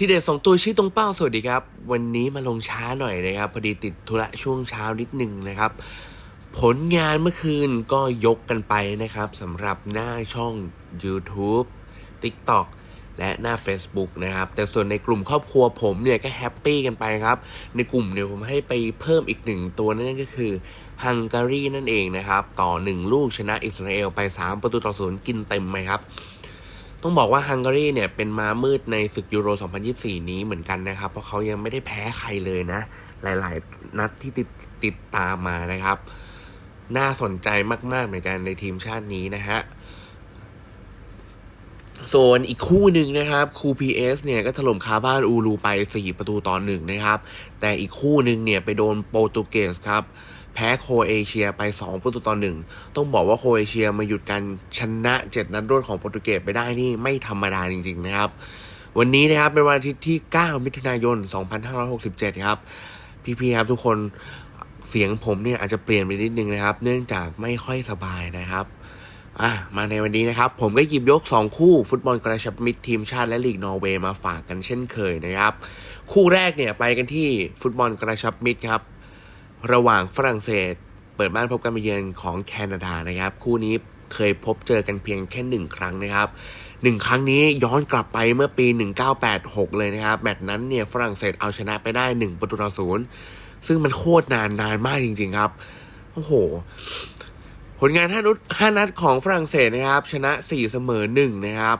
ทีเด็ดสองตัวชี้ตรงเป้าสวัสดีครับ วันนี้มาลงช้าหน่อยนะครับ พอดีติดธุระช่วงเช้านิดหนึ่งนะครับ ผลงานเมื่อคืนก็ยกกันไปนะครับสำหรับหน้าช่อง YouTube TikTok และหน้า Facebook นะครับ แต่ส่วนในกลุ่มครอบครัวผมเนี่ยก็แฮปปี้กันไปครับ ในกลุ่มเนี่ยผมให้ไปเพิ่มอีกหนึ่งตัวนั่นก็คือฮังการีนั่นเองนะครับ ต่อ 1 ลูกชนะอิสราเอลไป 3 ประตูต่อศูนย์กินเต็มไหมครับ ต้องบอกว่าฮังการีเนี่ยเป็นม้ามืดในศึกยูโร 2024 นี้เหมือนกันนะครับ เพราะเขายังไม่ได้แพ้ใครเลยนะ หลาย ๆ นัดที่ติดติดตามมานะครับ น่าสนใจมาก ๆ เหมือนกันในทีมชาตินี้นะฮะส่วนอีกคู่หนึ่งนะครับคู PS เนี่ยก็ถล่มคาบ้านอูรูไป 4 ประตูต่อหนึ่งนะครับ แต่อีกคู่หนึ่งเนี่ยไปโดนโปรตุเกสครับ พ้โครเอเชียไป 2 ประตูต่อหนึ่งต้องบอกว่าโครเอเชียมาหยุดการชนะ 7 นัดรวดของโปรตุเกสไปได้นี่ไม่ธรรมดาจริง ๆ นะครับ วันนี้นะครับเป็นวันอาทิตย์ที่ 9 มิถุนายน 2567 ครับ พี่ๆครับทุกคนเสียงผมเนี่ยอาจจะเปลี่ยนไปนิดนึงนะครับ เนื่องจากไม่ค่อยสบายนะครับอะมาในวันนี้นะครับ ผมก็หยิบยก 2 คู่ฟุตบอลกระชับมิตรทีมชาติและลีกนอร์เวย์มาฝากกันเช่นเคยนะครับ คู่แรกเนี่ยไปกันที่ฟุตบอลกระชับมิตรครับ ระหว่างฝรั่งเศส เปิดบ้านพบกันเยือนของแคนาดานะครับ คู่นี้เคยพบเจอกันเพียงแค่หนึ่งครั้งนะครับหนึ่งครั้งนี้ย้อนกลับไปเมื่อปี 1986 เลยนะครับ แมตช์นั้นเนี่ยฝรั่งเศสเอาชนะไปได้ 1 ประตูต่อศูนย์ซึ่งมันโคตรนานนานมากจริงๆครับ โอ้โห ผลงาน5นัด5นัดของฝรั่งเศสนะครับ ชนะ 4 เสมอ 1 นะครับ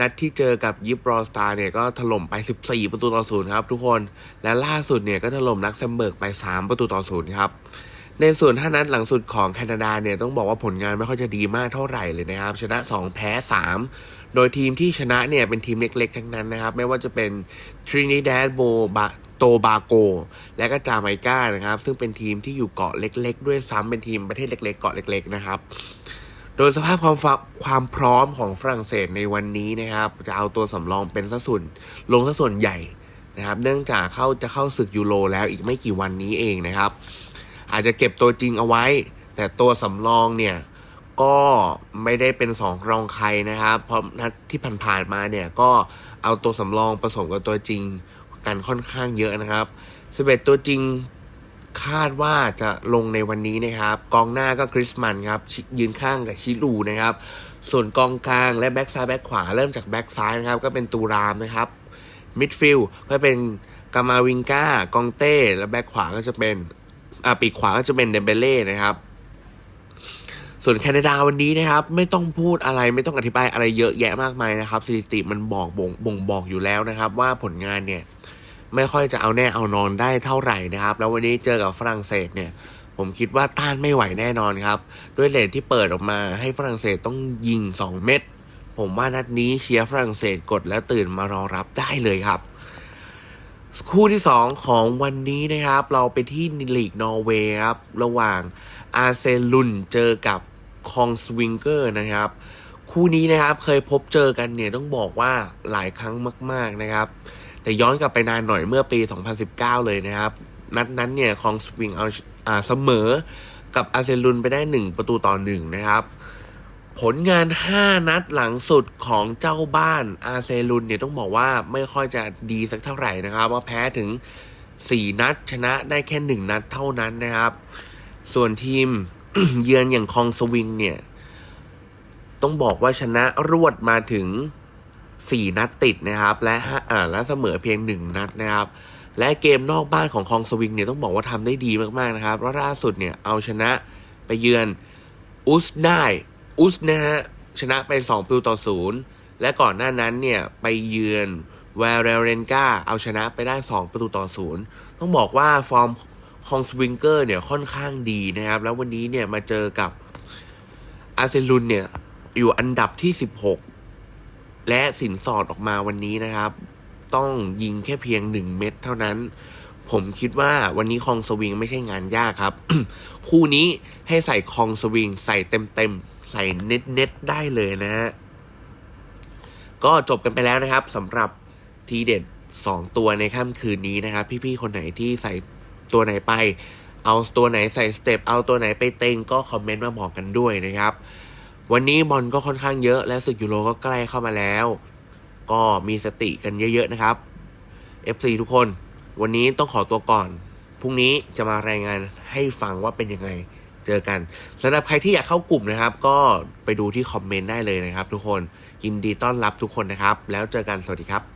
นัดที่เจอกับยิปรอสตาร์เนี่ยก็ถล่มไป 14 ประตูต่อศูนย์ครับทุกคน และล่าสุดเนี่ยก็ถล่มลักเซมเบิร์กไป 3 ประตูต่อศูนย์ครับ ในส่วน5นัดหลังสุดของแคนาดาเนี่ยต้องบอกว่าผลงานไม่ค่อยจะดีมากเท่าไหร่เลยนะครับ ชนะ 2 แพ้ 3 โดยทีมที่ชนะเนี่ยเป็นทีมเล็กๆ ทั้งนั้นนะครับ ไม่ว่าจะเป็นทรินิดาดโบบาโตบาโก และก็จาไมกานะครับ ซึ่งเป็นทีมที่อยู่เกาะเล็ก ๆ ด้วยซ้ำเป็นทีมประเทศเล็กๆ เกาะเล็ก ๆ นะครับ โดยสภาพความความพร้อมของฝรั่งเศสในวันนี้นะครับ จะเอาตัวสำรองเป็นสัดส่วนลงสัดส่วนใหญ่นะครับ เนื่องจากเข้าจะเข้าศึกยูโรแล้วอีกไม่กี่วันนี้เองนะครับ อาจจะเก็บตัวจริงเอาไว้ แต่ตัวสำรองเนี่ยก็ไม่ได้เป็นสองรองใครนะครับเพราะนัดที่ผ่านๆมาเนี่ยก็เอาตัวสำรองผสมกับตัวจริงกันค่อนข้างเยอะนะครับ11ตัวจริง คาดว่าจะลงในวันนี้นะครับ กองหน้าก็คริสมันครับยืนข้างกับชิลูนะครับ ส่วนกองกลางและแบ็กซ้ายแบ็กขวาเริ่มจากแบ็กซ้ายนะครับ ก็เป็นตูรามนะครับมิดฟิลด์ก็เป็นกามาวิงกากองเต้และแบ็กขวาก็จะเป็นอ่าปีกขวาก็จะเป็นเดมเบเล่นะครับส่วนแคนาดาวันนี้นะครับ ไม่ต้องพูดอะไรไม่ต้องอธิบายอะไรเยอะแยะมากมายนะครับ สถิติมันบอกบ่งบ่งบอกอยู่แล้วนะครับ ว่าผลงานเนี่ย ไม่ค่อยจะเอาแน่เอานอนได้เท่าไหร่นะครับ แล้ววันนี้เจอกับฝรั่งเศสเนี่ย ผมคิดว่าต้านไม่ไหวแน่นอนครับ ด้วยเลทที่เปิดออกมาให้ฝรั่งเศสต้องยิง 2 เม็ดผมว่านัดนี้เชียร์ฝรั่งเศสกดแล้วตื่นมารอรับได้เลยครับ คู่ที่ 2 ของวันนี้นะครับ เราไปที่ลีกนอร์เวย์ครับ ระหว่างอาร์เซลุนเจอกับคองสวิงเกอร์นะครับ คู่นี้นะครับเคยพบเจอกันเนี่ยต้องบอกว่าหลายครั้งมาก ๆนะครับ แต่ย้อนกลับไปนานหน่อยเมื่อปี 2019 เลยนะครับ นัดนั้นเนี่ยคองสวิงเอาอ่าเสมอกับอาเซลุนไปได้ 1 ประตูต่อหนึ่งนะครับ ผลงาน 5 นัดหลังสุดของเจ้าบ้านอาเซลุนเนี่ยต้องบอกว่าไม่ค่อยจะดีสักเท่าไหร่นะครับว่าแพ้ถึง 4 นัดชนะได้แค่ 1 นัดเท่านั้นนะครับ ส่วนทีมเยือนอย่างคองสวิงเนี่ย ต้องบอกว่าชนะรวดมาถึง 4 นัดติดนะครับ และอ่าและเสมอเพียง 1 นัดนะครับ และเกมนอกบ้านของคองสวิงเนี่ยต้องบอกว่าทำได้ดีมากๆนะครับแล้วล่าสุดเนี่ยเอาชนะไปเยือนอุสได้อุสนะฮะชนะไป2ประตูต่อศูนย์และก่อนหน้านั้นเนี่ยไปเยือนแวร์เรเรนกาเอาชนะไปได้ 2 ประตูต่อศูนย์ต้องบอกว่าฟอร์มคองสวิงเกอร์เนี่ยค่อนข้างดีนะครับ แล้ววันนี้เนี่ยมาเจอกับอาเซลุนเนี่ยอยู่อันดับที่ 16 และสินสอดออกมาวันนี้นะครับ ต้องยิงแค่เพียงหนึ่งเม็ดเท่านั้น ผมคิดว่าวันนี้คองสวิงไม่ใช่งานยากครับ คู่นี้ให้ใส่คองสวิงใส่เต็มเต็มๆใส่เน็ตเน็ตๆได้เลยนะฮะก็จบกันไปแล้วนะครับสำหรับทีเด็ด 2 ตัวในค่ำคืนนี้นะครับ พี่ๆคนไหนที่ใส่ตัวไหนไป เอาตัวไหนใส่สเต็ปเอาตัวไหนไปเต็งก็คอมเมนต์มาบอกกันด้วยนะครับ วันนี้บอลก็ค่อนข้างเยอะและศึกยูโรก็ใกล้เข้ามาแล้ว ก็มีสติกันเยอะๆนะครับ FC ทุกคน วันนี้ต้องขอตัวก่อน พรุ่งนี้จะมารายงานให้ฟังว่าเป็นยังไงเจอกันสำหรับใครที่อยากเข้ากลุ่มนะครับ ก็ไปดูที่คอมเมนต์ได้เลยนะครับ ทุกคนยินดีต้อนรับทุกคนนะครับ แล้วเจอกันสวัสดีครับ